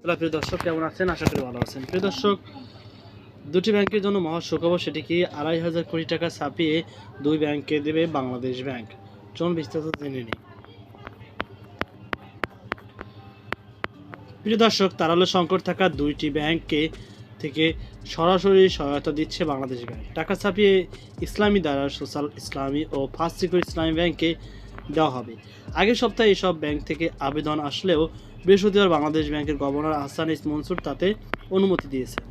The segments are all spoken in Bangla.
হ্যালো, প্রিয় দর্শক, কেমন আছেন? আশা করি ভালো আছেন। প্রিয় দর্শক, দুটি ব্যাংকের জন্য মহা সুখবর সেটি আড়াই হাজার কোটি টাকা ছাপিয়ে দুই ব্যাংকে দেবে বাংলাদেশ ব্যাংক। চলুন বিস্তারিত জেনে নিই। প্রিয় দর্শক, তারালো সংকট থাকা দুইটি ব্যাংকে থেকে সরাসরি সহায়তা দিচ্ছে বাংলাদেশ ব্যাংক। টাকা ছাপিয়ে ইসলামী দ্বারা সোশ্যাল ইসলামী ও ফার্স্ট সিকিউর ইসলামী ব্যাংকে দেওয়া হবে। আগের সপ্তাহে এসব ব্যাংক থেকে আবেদন আসলেও বৃহস্পতিবার বাংলাদেশ ব্যাংকের গভর্নর আহসান ইস মনসুর তাতে অনুমতি দিয়েছেন।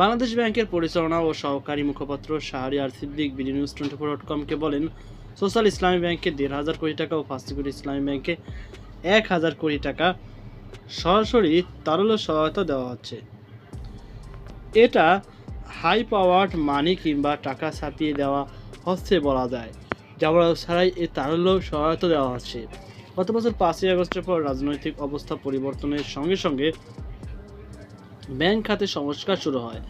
বাংলাদেশ ব্যাংকের পরিচালনা ও সহকারী মুখপাত্র Shahriar Siddique BD news twenty four dot কমকে বলেন, সোশ্যাল ইসলামী ব্যাংকে দেড় হাজার কোটি টাকা ও সিকিউরিটি ইসলামী ব্যাংকে এক হাজার কোটি টাকা সরাসরি তারল্য সহায়তা দেওয়া হচ্ছে। এটা হাই পাওয়ার্ড মানি কিংবা টাকা ছাপিয়ে দেওয়া হচ্ছে বলা যায় যাওয়া ছাড়াই এই তারল্য সহায়তা দেওয়া হচ্ছে। গত বছর পাঁচই আগস্টের পর রাজনৈতিক অবস্থা পরিবর্তনের সঙ্গে সঙ্গে ব্যাংক খাতে সংস্কার শুরু হয়।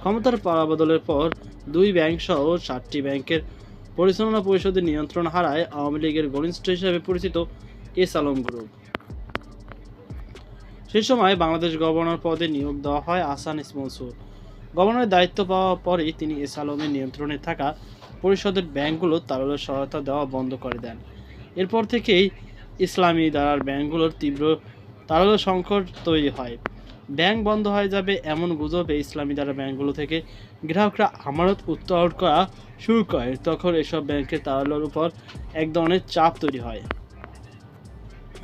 ক্ষমতার পালাবদলের পর দুই ব্যাংক সহ সাতটি ব্যাংকের পরিচালনা পরিষদের নিয়ন্ত্রণ হারায় আওয়ামী লীগের ঘনিষ্ঠ হিসেবে পরিচিত এস আলম গ্রুপ। সেই সময় বাংলাদেশ গভর্নর পদে নিয়োগ দেওয়া হয় আসান ইসমনসুর। গভর্নরের দায়িত্ব পাওয়ার পরেই তিনি এস আলমের নিয়ন্ত্রণে থাকা পরিষদের ব্যাংকগুলো তারল্য সহায়তা দেওয়া বন্ধ করে দেন। এরপর থেকেই ইসলামী দ্বারার ব্যাংকগুলোর তীব্র তারল্য সংকট তৈরি হয়। ব্যাংক বন্ধ হয়ে যাবে এমন গুজবে ইসলামী দ্বারা ব্যাংকগুলো থেকে। গ্রাহকরা আমানত উত্তোলন করা শুরু করে, তখন এসব ব্যাংকের তারল্যর উপর এক ধরনের চাপ তৈরি হয়।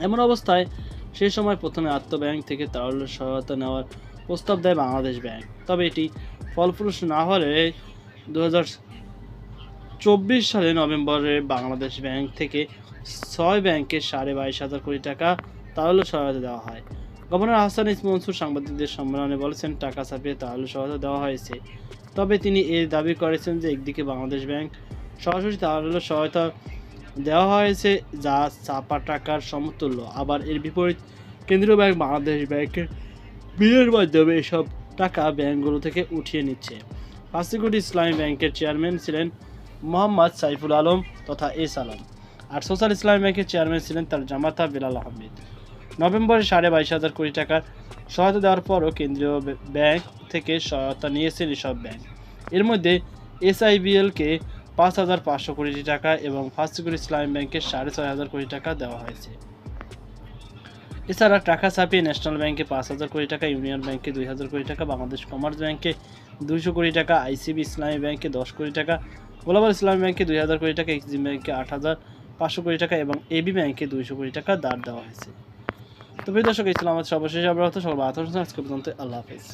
এমন অবস্থায় সেই সময় প্রথমে আত্মব্যাংক থেকে তারল্য সহায়তা নেওয়ার প্রস্তাব দেয় বাংলাদেশ ব্যাংক। তবে এটি ফলপ্রসূ না হলে দু হাজার চব্বিশ সালে নভেম্বরে বাংলাদেশ ব্যাংক থেকে ছয় ব্যাংকে সাড়ে বাইশ হাজার কোটি টাকা তাহলে সহায়তা দেওয়া হয়। গভর্নর হাসান ইস মনসুর সাংবাদিকদের সম্মেলনে বলেছেন, টাকা ছাপিয়ে তাহলে সহায়তা দেওয়া হয়েছে। তবে তিনি এর দাবি করেছেন যে একদিকে বাংলাদেশ ব্যাংক সরাসরি তাহলে সহায়তা দেওয়া হয়েছে, যা চাপা টাকার সমতুল্য। আবার এর বিপরীত, কেন্দ্রীয় ব্যাংক বাংলাদেশ ব্যাংকের বিলের মাধ্যমে এসব টাকা ব্যাংকগুলো থেকে উঠিয়ে নিচ্ছে। সিকিউরিটি ইসলামী ব্যাংকের চেয়ারম্যান ছিলেন মোহাম্মদ সাইফুল আলম তথা এস আলম। আর সোশ্যাল ইসলামী ব্যাংকের চেয়ারম্যান ছিলেন তার জামাতা বিলাল আহমেদ। নভেম্বরে সাড়ে বাইশ হাজার কোটি টাকার সহায়তা দেওয়ার পরও কেন্দ্রীয় ব্যাংক থেকে সহায়তা নিয়েছেন এসব ব্যাংক। এর মধ্যে এসআইবিএলকে পাঁচ হাজার পাঁচশো কোটি টাকা এবং ফার্স্ট ইসলামী ব্যাংকের সাড়ে ছয় হাজার কোটি টাকা দেওয়া হয়েছে। এছাড়া টাকা ছাপিয়ে ন্যাশনাল ব্যাংকে পাঁচ হাজার কোটি টাকা, ইউনিয়ন ব্যাংকে দুই হাজার কোটি টাকা, বাংলাদেশ কমার্স ব্যাংকে দুইশো কোটি টাকা, আইসিবি ইসলামী ব্যাংকে দশ কোটি টাকা গ্লোবাল ইসলামী ব্যাংকে দুই হাজার কোটি টাকা, এক্সিম ব্যাংকে আট হাজার পাঁচশো কোটি টাকা এবং এবি ব্যাংকে দুইশো কোটি টাকা দাঁড় দেওয়া হয়েছে। তো প্রিয় দর্শক ইসলাম সর্বশেষ আবহাওয়া সকল আজকে পর্যন্ত আল্লাহ হাফিজ।